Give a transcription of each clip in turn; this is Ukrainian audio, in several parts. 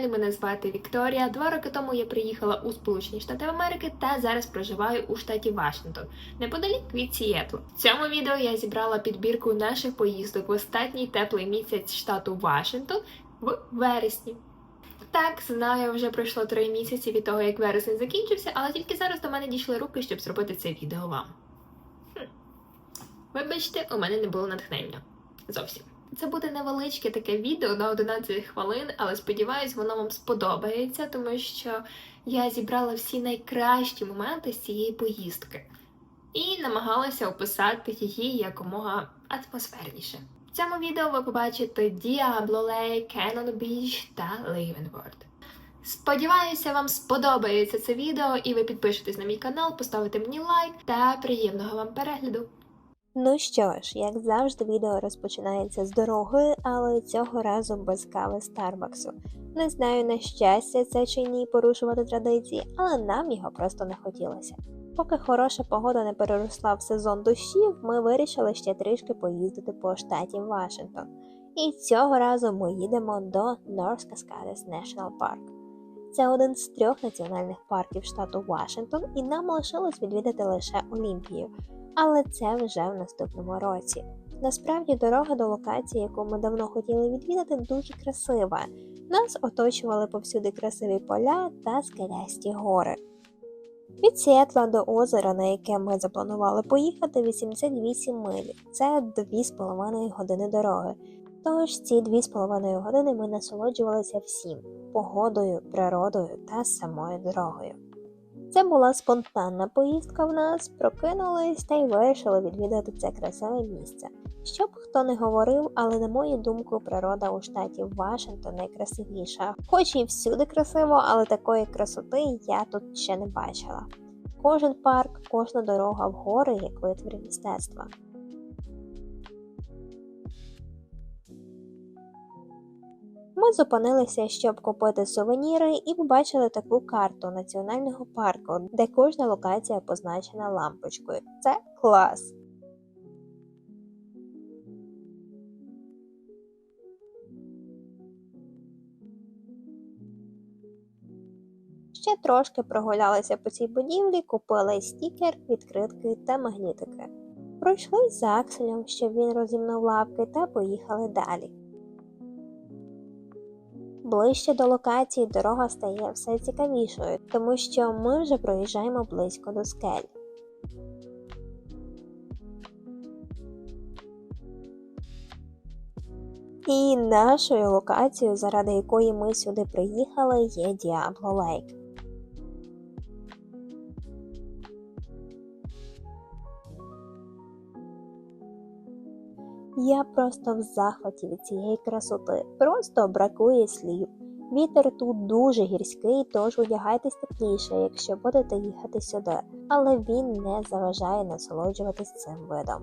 каналі. Мене звати Вікторія. Два роки тому я приїхала у Сполучені Штати Америки та зараз проживаю у штаті Вашингтон, неподалік від Сієтлу. В цьому відео я зібрала підбірку наших поїздок в останній теплий місяць штату Вашингтон в вересні. Так, знаю, вже пройшло три місяці від того, як вересень закінчився, але тільки зараз до мене дійшли руки, щоб зробити це відео вам. Хм. Вибачте, у мене не було натхнення. Зовсім. Це буде невеличке таке відео на 11 хвилин, але сподіваюсь, воно вам сподобається, тому що я зібрала всі найкращі моменти з цієї поїздки і намагалася описати її якомога атмосферніше. В цьому відео ви побачите Diablo Lake, Cannon Beach та Leavenworth. Сподіваюся, вам сподобається це відео, і ви підпишетесь на мій канал, поставите мені лайк та приємного вам перегляду. Ну що ж, як завжди, відео розпочинається з дороги, але цього разу без кави Старбаксу. Не знаю на щастя, це чи ні порушувати традиції, але нам його просто не хотілося. Поки хороша погода не переросла в сезон дощів, ми вирішили ще трішки поїздити по штаті Вашингтон. І цього разу ми їдемо до North Cascades National Park. Це один з трьох національних парків штату Вашингтон, і нам лишилось відвідати лише Олімпію але це вже в наступному році. Насправді дорога до локації, яку ми давно хотіли відвідати, дуже красива. Нас оточували повсюди красиві поля та скелясті гори. Від Сіетла до озера, на яке ми запланували поїхати, 88 миль. Це 2,5 години дороги. Тож ці 2,5 години ми насолоджувалися всім погодою, природою та самою дорогою. Це була спонтанна поїздка в нас, прокинулись та й вирішили відвідати це красиве місце. Щоб хто не говорив, але на мою думку, природа у штаті Вашингтон найкрасивіша. Хоч і всюди красиво, але такої красоти я тут ще не бачила. Кожен парк, кожна дорога в гори як витвір мистецтва. Ми зупинилися, щоб купити сувеніри, і побачили таку карту національного парку, де кожна локація позначена лампочкою. Це клас! Ще трошки прогулялися по цій будівлі, купили стікер, відкритки та магнітики. Пройшлись за Акселем, щоб він розімнув лапки, та поїхали далі. Ближче до локації дорога стає все цікавішою, тому що ми вже проїжджаємо близько до скель. І нашою локацією, заради якої ми сюди приїхали, є Діабло Лейк. Я просто в захваті від цієї красоти. Просто бракує слів. Вітер тут дуже гірський, тож одягайтесь тепліше, якщо будете їхати сюди, але він не заважає насолоджуватись цим видом.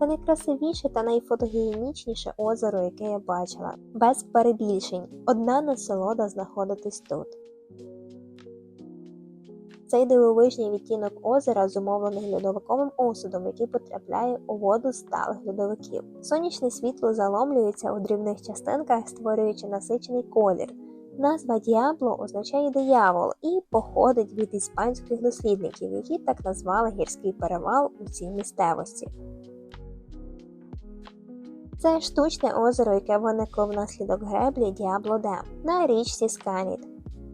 Це найкрасивіше та найфотогенічніше озеро, яке я бачила, без перебільшень. Одна насолода знаходитись тут. Цей дивовижний відтінок озера зумовлений льодовиковим осудом, який потрапляє у воду сталих льодовиків. Сонячне світло заломлюється у дрібних частинках, створюючи насичений колір. Назва Діабло означає диявол і походить від іспанських дослідників, які так назвали гірський перевал у цій місцевості. Це штучне озеро, яке виникло внаслідок греблі Діабло Дем на річці Сканіт.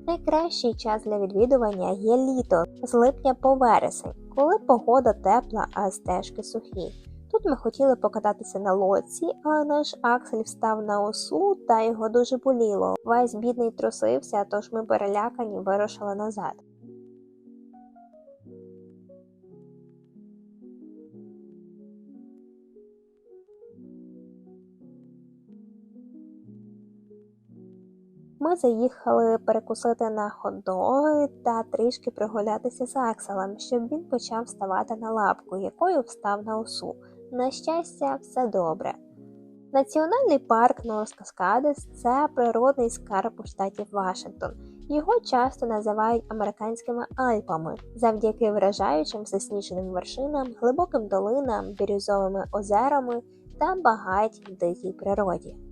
Найкращий час для відвідування є літо з липня по вересень, коли погода тепла, а стежки сухі. Тут ми хотіли покататися на лодці, а наш Аксель встав на осу та його дуже боліло. Весь бідний трусився, тож ми перелякані вирушили назад. Ми заїхали перекусити на хот-доги та трішки прогулятися з Акселем, щоб він почав вставати на лапку, якою встав на осу. На щастя, все добре. Національний парк Норс Каскадес це природний скарб у штаті Вашингтон. Його часто називають американськими Альпами завдяки вражаючим засніженим вершинам, глибоким долинам, бірюзовими озерами та багатій дикій природі.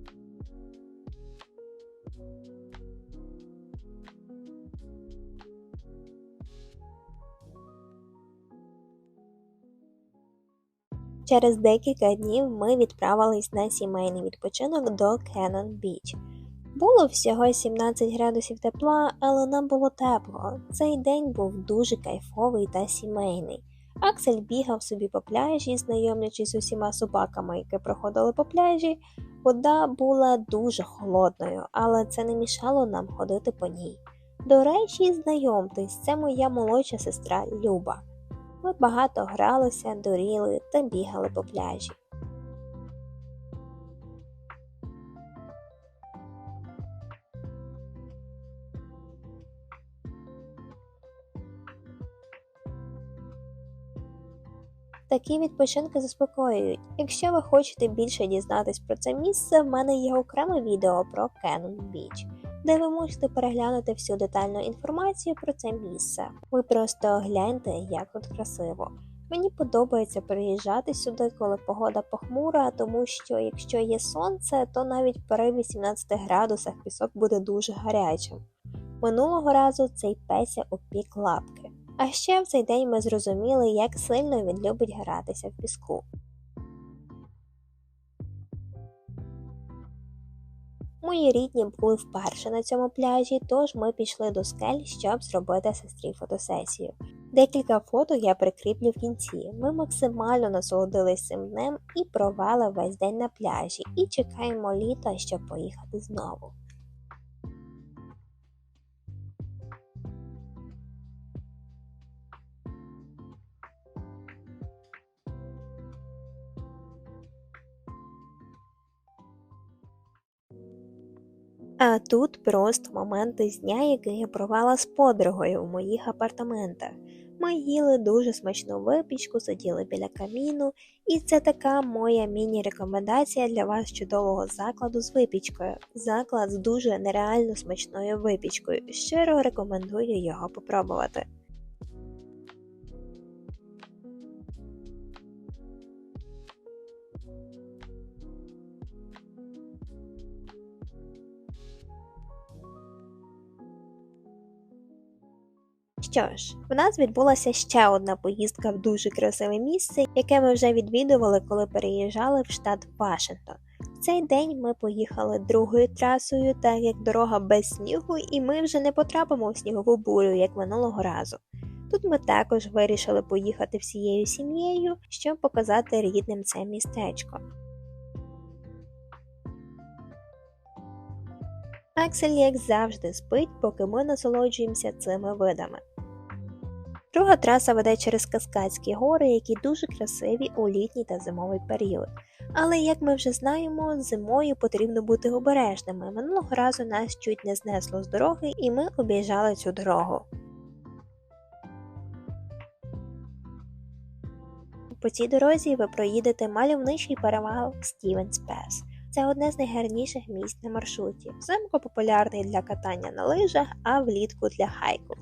Через декілька днів ми відправились на сімейний відпочинок до Кеннон Біч. Було всього 17 градусів тепла, але нам було тепло. Цей день був дуже кайфовий та сімейний. Аксель бігав собі по пляжі, знайомлячись з усіма собаками, які проходили по пляжі. Вода була дуже холодною, але це не мішало нам ходити по ній. До речі, знайомтесь, це моя молодша сестра Люба. Ми багато гралися, дуріли та бігали по пляжі. Такі відпочинки заспокоюють. Якщо ви хочете більше дізнатись про це місце, в мене є окреме відео про Cannon Beach, де ви можете переглянути всю детальну інформацію про це місце. Ви просто гляньте, як тут красиво. Мені подобається приїжджати сюди, коли погода похмура, тому що якщо є сонце, то навіть при 18 градусах пісок буде дуже гарячим. Минулого разу цей песя опік лапки. А ще в цей день ми зрозуміли, як сильно він любить гратися в піску. Мої рідні були вперше на цьому пляжі, тож ми пішли до скель, щоб зробити сестрі фотосесію. Декілька фото я прикріплю в кінці. Ми максимально насолодились цим днем і провели весь день на пляжі, і чекаємо літа, щоб поїхати знову. А тут просто моменти з дня, який я провела з подругою у моїх апартаментах. Ми їли дуже смачну випічку, сиділи біля каміну, і це така моя міні-рекомендація для вас чудового закладу з випічкою. Заклад з дуже нереально смачною випічкою. Щиро рекомендую його попробувати. Що ж, в нас відбулася ще одна поїздка в дуже красиве місце, яке ми вже відвідували, коли переїжджали в штат Вашингтон. В цей день ми поїхали другою трасою, так як дорога без снігу, і ми вже не потрапимо в снігову бурю, як минулого разу. Тут ми також вирішили поїхати всією сім'єю, щоб показати рідним це містечко. Аксель, як завжди, спить, поки ми насолоджуємося цими видами. Друга траса веде через Каскадські гори, які дуже красиві у літній та зимовий період. Але, як ми вже знаємо, зимою потрібно бути обережними. Минулого разу нас чуть не знесло з дороги, і ми об'їжджали цю дорогу. По цій дорозі ви проїдете мальовничий перевал Стівенс Пес. Це одне з найгарніших місць на маршруті. Взимку популярний для катання на лижах, а влітку для хайку.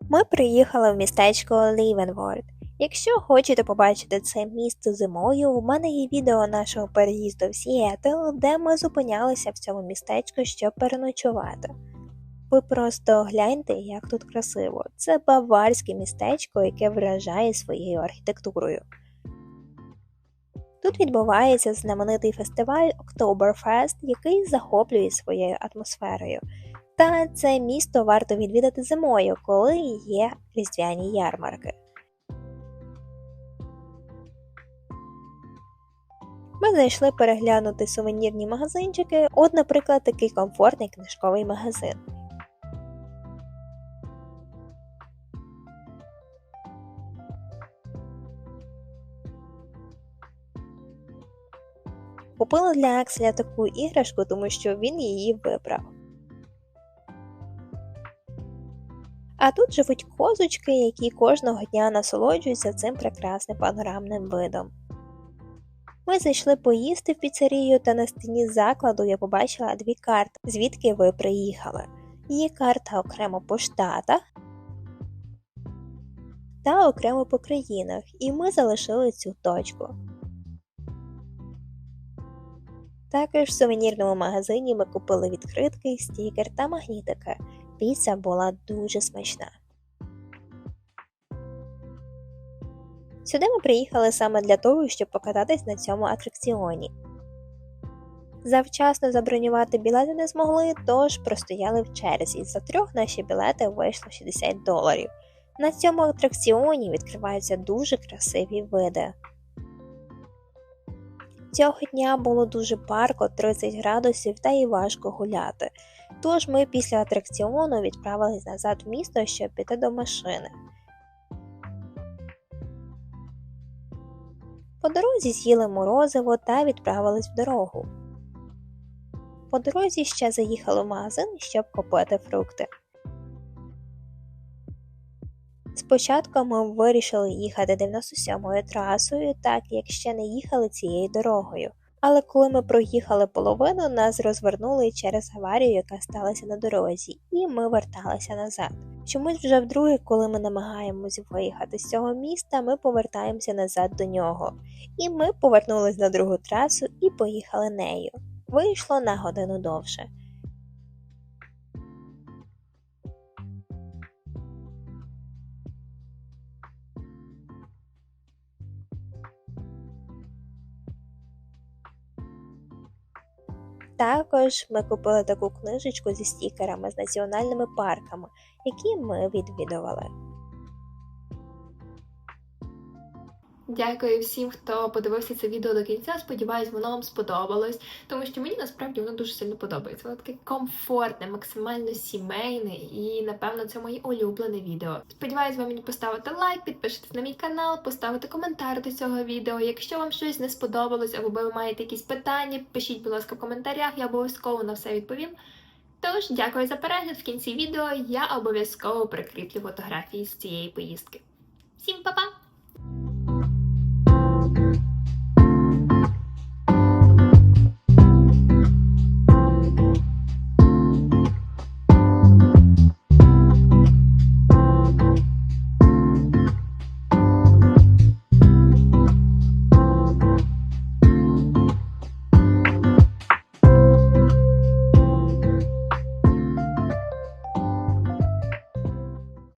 Ми приїхали в містечко Лівенворд. Якщо хочете побачити це місце зимою, у мене є відео нашого переїзду в Сіетл, де ми зупинялися в цьому містечку, щоб переночувати. Ви просто гляньте, як тут красиво. Це баварське містечко, яке вражає своєю архітектурою. Тут відбувається знаменитий фестиваль Oktoberfest, який захоплює своєю атмосферою. Та це місто варто відвідати зимою, коли є різдвяні ярмарки. Ми зайшли переглянути сувенірні магазинчики, от, наприклад, такий комфортний книжковий магазин. Купила для Акселя таку іграшку, тому що він її вибрав. А тут живуть козочки, які кожного дня насолоджуються цим прекрасним панорамним видом. Ми зайшли поїсти в піцерію, та на стіні закладу я побачила дві карти, звідки ви приїхали. Є карта окремо по штатах та окремо по країнах, і ми залишили цю точку. Також в сувенірному магазині ми купили відкритки, стікер та магнітики. Піца була дуже смачна. Сюди ми приїхали саме для того, щоб покататись на цьому атракціоні. Завчасно забронювати білети не змогли, тож простояли в черзі. За трьох наші білети вийшло 60 доларів. На цьому атракціоні відкриваються дуже красиві види. Цього дня було дуже парко, 30 градусів та і важко гуляти. Тож ми після атракціону відправились назад в місто, щоб піти до машини. По дорозі з'їли морозиво та відправились в дорогу. По дорозі ще заїхали в магазин, щоб купити фрукти. Спочатку ми вирішили їхати 97-ю трасою, так як ще не їхали цією дорогою. Але коли ми проїхали половину, нас розвернули через аварію, яка сталася на дорозі, і ми верталися назад. Чомусь вже вдруге, коли ми намагаємось виїхати з цього міста, ми повертаємося назад до нього. І ми повернулись на другу трасу і поїхали нею. Вийшло на годину довше. Також ми купили таку книжечку зі стікерами з національними парками, які ми відвідували. Дякую всім, хто подивився це відео до кінця. Сподіваюсь, воно вам сподобалось, тому що мені насправді воно дуже сильно подобається. Воно таке комфортне, максимально сімейне, і напевно це моє улюблене відео. Сподіваюсь, ви мені поставите лайк, підпишитесь на мій канал, поставите коментар до цього відео. Якщо вам щось не сподобалось, або ви маєте якісь питання, пишіть, будь ласка, в коментарях, я обов'язково на все відповім. Тож, дякую за перегляд. В кінці відео я обов'язково прикріплю фотографії з цієї поїздки. Всім па-па!